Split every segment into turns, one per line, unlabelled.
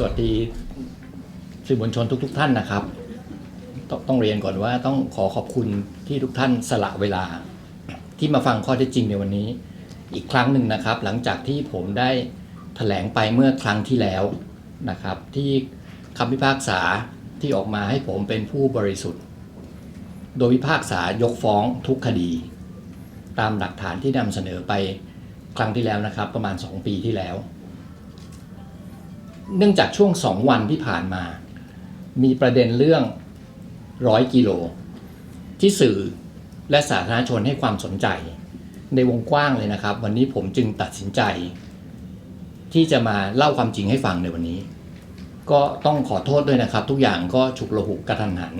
สวัสดีสื่อมวลชนทุก ๆ ท่านนะครับตต้องเรียนก่อนว่าต้องขอขอบคุณที่ทุกท่านสละเวลา ที่มาฟังข้อเท็จจริงในวันนี้ อีกครั้งหนึ่งนะครับ หลังจากที่ผมได้แถลงไปเมื่อครั้งที่แล้วนะครับ ที่คำพิพากษาที่ออกมาให้ผมเป็นผู้บริสุทธิ์ โดยพิพากษายกฟ้องทุกคดี ตามหลักฐานที่นำเสนอไปครั้งที่แล้วนะครับ ประมาณ 2 ปีที่แล้ว เนื่องจากช่วง2วันที่ผ่านมา มีประเด็นเรื่องร้อยกิโล ที่สื่อและสาธารณชนให้ความสนใจ ในวงกว้างเลยนะครับ วันนี้ผมจึงตัดสินใจ ที่จะมาเล่าความจริงให้ฟังในวันนี้ ก็ต้องขอโทษด้วยนะครับ ทุกอย่างก็ฉุกละหุกกระทันหัน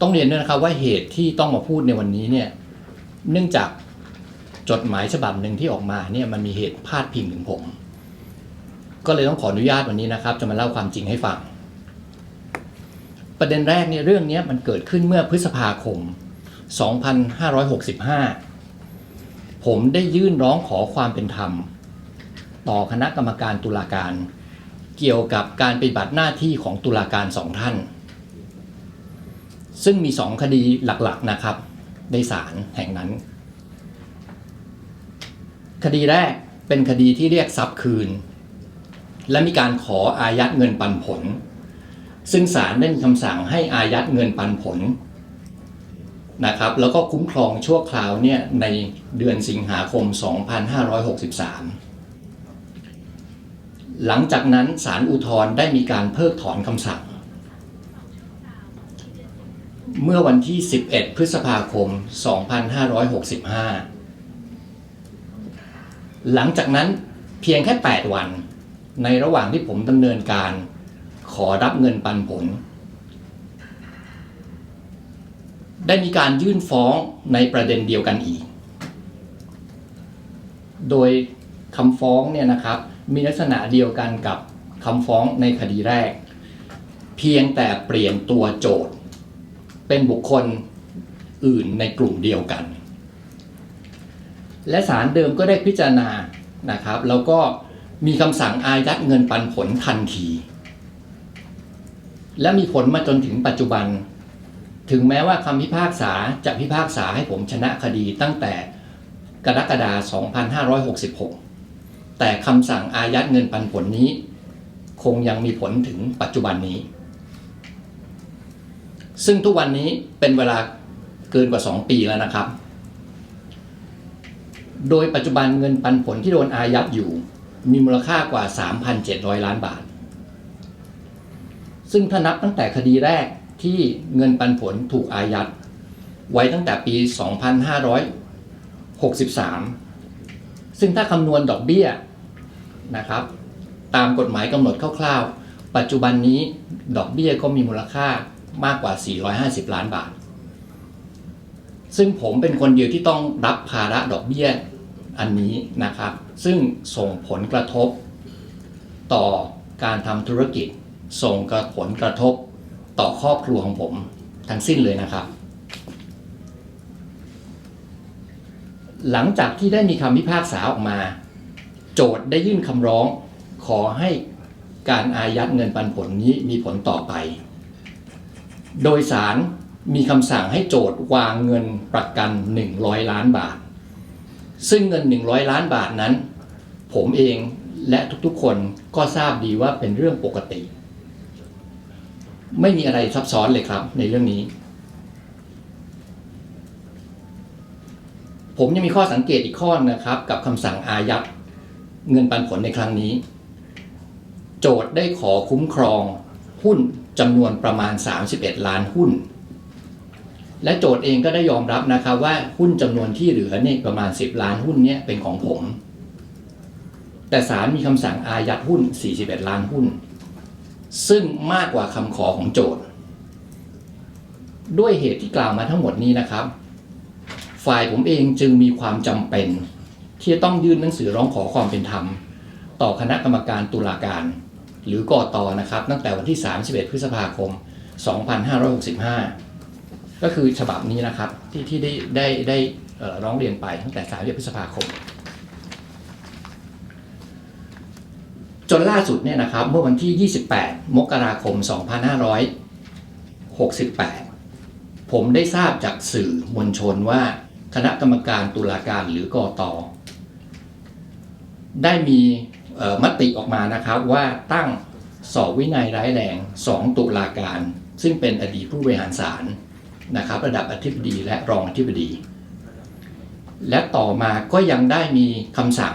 ต้องเรียนด้วยนะครับว่าเหตุที่ต้องมาพูดในวันนี้เนี่ยเนื่องจากจดหมายฉบับหนึ่งที่ออกมาเนี่ยมันมีเหตุพาดพิงถึงผม ก็เลยต้องขออนุญาตวันนี้นะครับ จะมาเล่าความจริงให้ฟัง ประเด็นแรกเนี่ยเรื่องนี้มันเกิดขึ้นเมื่อพฤษภาคม 2565 ผมได้ยื่นร้องขอความเป็นธรรม ต่อคณะกรรมการตุลาการ เกี่ยวกับการปฏิบัติหน้าที่ของตุลาการสองท่าน ซึ่งมีสองคดีหลักๆนะครับ ในศาลแห่งนั้น คดีแรกเป็นคดีที่เรียกทรัพย์คืน และมีการขออายัดเงินปันผล ซึ่งศาลได้มีคำสั่งให้อายัดเงินปันผลนะครับแล้วก็คุ้มครองชั่วคราวเนี่ยในเดือนสิงหาคม 2563 หลังจากนั้นศาลอุทธรณ์ได้มีการเพิกถอนคำสั่ง เมื่อวันที่ 11 พฤษภาคม 2565 หลังจากนั้นเพียงแค่ 8 วัน ในระหว่างที่ผมดำเนินการขอรับเงินปันผล ได้มีการยื่นฟ้องในประเด็นเดียวกันอีก โดยคำฟ้องเนี่ยนะครับ มีลักษณะเดียวกันกับคำฟ้องในคดีแรก เพียงแต่เปลี่ยนตัวโจทย์ เป็นบุคคลอื่นในกลุ่มเดียวกัน และศาลเดิมก็ได้พิจารณานะครับ แล้วก็ มีคำสั่งอายัดเงินปันผลทันที และมีผลมาจนถึงปัจจุบัน ถึงแม้ว่าคำพิพากษาจะพิพากษาให้ผมชนะคดีตั้งแต่กรกฎาคม2566 แต่คำสั่งอายัดเงินปันผลนี้ คงยังมีผลถึงปัจจุบันนี้ ซึ่งทุกวันนี้เป็นเวลาเกินกว่า 2 ปีแล้วนะครับ โดยปัจจุบันเงินปันผลที่โดนอายัดอยู่ มีมูลค่ากว่า 3,700 ล้านบาท ซึ่งถ้านับตั้งแต่คดีแรกที่เงินปันผลถูกอายัด ไว้ตั้งแต่ปี 2563 ซึ่งถ้าคำนวณดอกเบี้ยนะครับ ตามกฎหมายกำหนดคร่าวๆ ปัจจุบันนี้ดอกเบี้ยก็มีมูลค่ามากกว่า 450 ล้านบาท ซึ่งผมเป็นคนเดียวที่ต้องรับภาระดอกเบี้ย อันนี้นะครับ ซึ่งส่งผลกระทบ ต่อการทำธุรกิจ ส่งกระผลกระทบต่อครอบครัวของผมทั้งสิ้นเลยนะครับ หลังจากที่ได้มีคำพิพากษาออกมา โจทย์ได้ยื่นคำร้อง ขอให้การอายัดเงินปันผลนี้มีผลต่อไป โดยสารมีคำสั่งให้โจทย์วางเงินประกัน 100 ล้านบาท ซึ่งเงิน 100 ล้านบาทนั้น ผมเองและทุกๆคนก็ทราบดีว่าเป็นเรื่องปกติ ไม่มีอะไรซับซ้อนเลยครับ ในเรื่องนี้ ผมยังมีข้อสังเกตอีกข้อนะครับ กับคำสั่งอายัดเงินปันผลในครั้งนี้ โจทย์ได้ขอคุ้มครองหุ้นจำนวนประมาณ 31 ล้านหุ้น และโจทย์เองก็ได้ยอมรับนะครับว่าหุ้นจำนวนที่เหลือเนี่ยประมาณ 10 ล้านหุ้นเนี่ยเป็นของผม แต่ศาลมีคำสั่งอายัดหุ้น 41 ล้านหุ้น ซึ่งมากกว่าคำขอของโจทย์ ด้วยเหตุที่กล่าวมาทั้งหมดนี้นะครับ ฝ่ายผมเองจึงมีความจำเป็น ที่จะต้องยื่นหนังสือร้องขอความเป็นธรรม ต่อคณะกรรมการตุลาการ หรือกอตอนะครับ ตั้งแต่วันที่ 31 พฤษภาคม 2565 ก็คือฉบับนี้นะครับที่ที่ได้ได้ได้ร้องเรียนไปตั้งแต่31พฤษภาคม จนล่าสุดเนี่ยนะครับเมื่อวันที่ 28 มกราคม 2568 ผมได้ทราบจากสื่อมวลชนว่าคณะกรรมการตุลาการหรือกอตอได้มีมติออกมานะครับว่าตั้งสอบวินัยร้ายแรง 2 ตุลาการ ซึ่งเป็นอดีตผู้บริหารศาล นะครับระดับอธิบดีและรองอธิบดี และต่อมาก็ยังได้มีคำสั่ง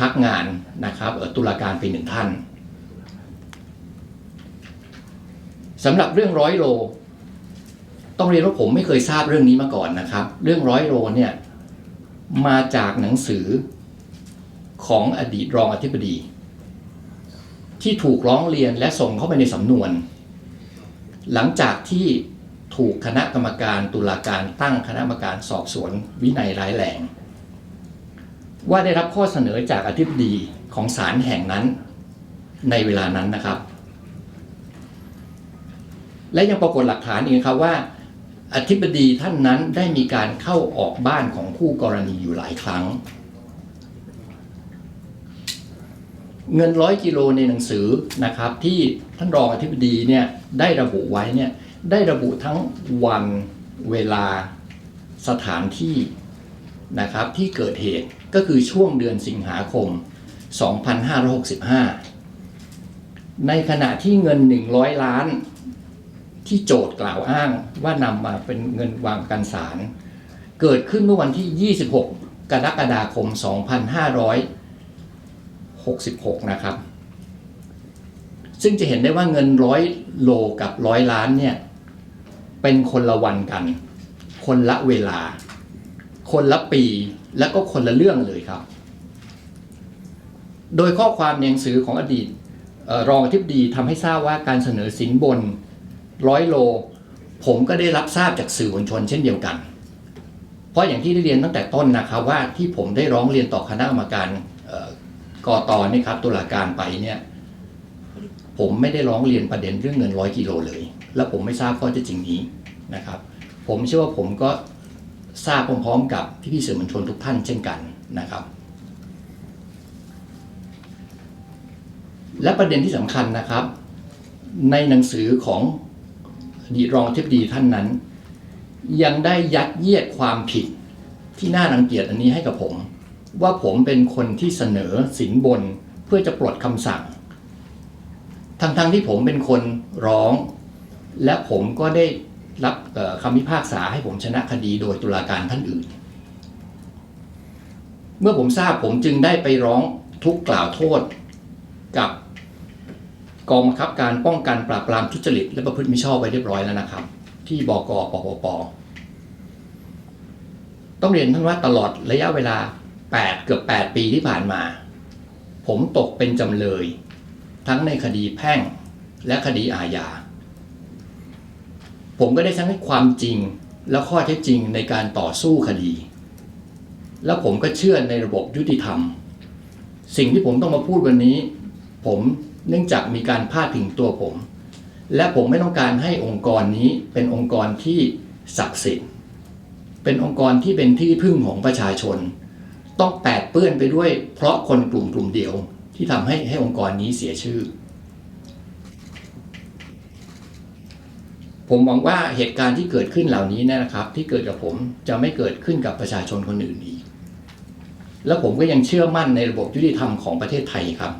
พักงานนะครับเออตุลาการไปหนึ่งท่านสำหรับเรื่องร้อยโล ต้องเรียนว่าผมไม่เคยทราบเรื่องนี้มาก่อนนะครับ เรื่องร้อยโลเนี่ยมาจากหนังสือของอดีตรองอธิบดี ที่ถูกร้องเรียนและส่งเข้าไปในสำนวน หลังจากที่ ถูกคณะกรรมการตุลาการตั้งคณะกรรมการสอบสวนวินัยร้ายแรง ว่าได้รับข้อเสนอจากอธิบดีของศาลแห่งนั้นในเวลานั้นนะครับ และยังปรากฏหลักฐานอีกครับว่า อธิบดีท่านนั้นได้มีการเข้าออกบ้านของคู่กรณีอยู่หลายครั้ง เงินร้อยกิโลในหนังสือนะครับที่ท่านรองอธิบดีเนี่ยได้ระบุไว้เนี่ยได้ระบุทั้งวันเวลาสถานที่นะครับที่เกิดเหตุก็คือช่วงเดือนสิงหาคม 2565 ในขณะที่เงิน 100 ล้าน ที่โจทย์กล่าวอ้างว่านำมาเป็นเงินวางกันศาลเกิดขึ้นเมื่อวันที่ 26 กรกฎาคม 2500 66 นะครับ ซึ่งจะเห็นได้ว่าเงินร้อยโลกับร้อยล้านเนี่ย เป็นคนละวันกัน คนละเวลา คนละปี และก็คนละเรื่องเลยครับ โดยข้อความในหนังสือของอดีตรองอธิบดีทำให้ทราบว่าการเสนอสินบนร้อยโล ผมก็ได้รับทราบจากสื่อมวลชนเช่นเดียวกัน เพราะอย่างที่ได้เรียนตั้งแต่ต้นนะครับว่าที่ผมได้ร้องเรียนต่อคณะกรรมการ เอ่อนี่ครับตุลาการไปเนี่ยผมไม่ได้ร้องเรียนประเด็นเรื่องเงินร้อยกิโลเลย และผมไม่ทราบข้อเท็จจริงนี้นะครับ ผมเชื่อว่าผมก็ทราบพร้อมๆ กับพี่ๆสื่อมวลชนทุกท่านเช่นกันนะครับ และประเด็นที่สำคัญนะครับ ในหนังสือของดีรองอธิบดีท่านนั้น ยังได้ยัดเยียดความผิดที่น่ารังเกียจอันนี้ให้กับผม ว่าผมเป็นคนที่เสนอสินบนเพื่อจะปลดคำสั่ง ทั้งๆที่ผมเป็นคนร้อง และผมก็ได้รับคำพิพากษาให้ผมชนะคดีโดยตุลาการท่านอื่น เมื่อผมทราบผมจึงได้ไปร้องทุกข์กล่าวโทษกับกองบังคับการป้องกันปราบปรามทุจริตและประพฤติมิชอบไว้เรียบร้อยแล้วนะครับ ที่บกปปปต้องเรียนท่านว่าตลอดระยะเวลา 8 เกือบ 8 ปีที่ผ่านมา ผมตกเป็นจำเลย ทั้งในคดีแพ่งและคดีอาญา ผมก็ได้ทั้งความจริงและข้อเท็จจริงในการต่อสู้คดี แล้วผมก็เชื่อในระบบยุติธรรม สิ่งที่ผมต้องมาพูดวันนี้ ผมเนื่องจากมีการพาดพิงตัวผม และผมไม่ต้องการให้องค์กรนี้เป็นองค์กรที่ศักดิ์สิทธิ์ เป็นองค์กรที่เป็นที่พึ่งของประชาชน ต้องแปดเปื้อนไปด้วย เพราะคนกลุ่มกลุ่มเดียวที่ทำให้ให้องค์กรนี้เสียชื่อ ผมหวังว่าเหตุการณ์ที่เกิดขึ้นเหล่านี้นยนะครับ ที่เกิดกับผมจะไม่เกิดขึ้นกับประชาชนคนอื่นอีก แล้วผมก็ยังเชื่อมั่นในระบบยุติธรรมของประเทศไทยครับ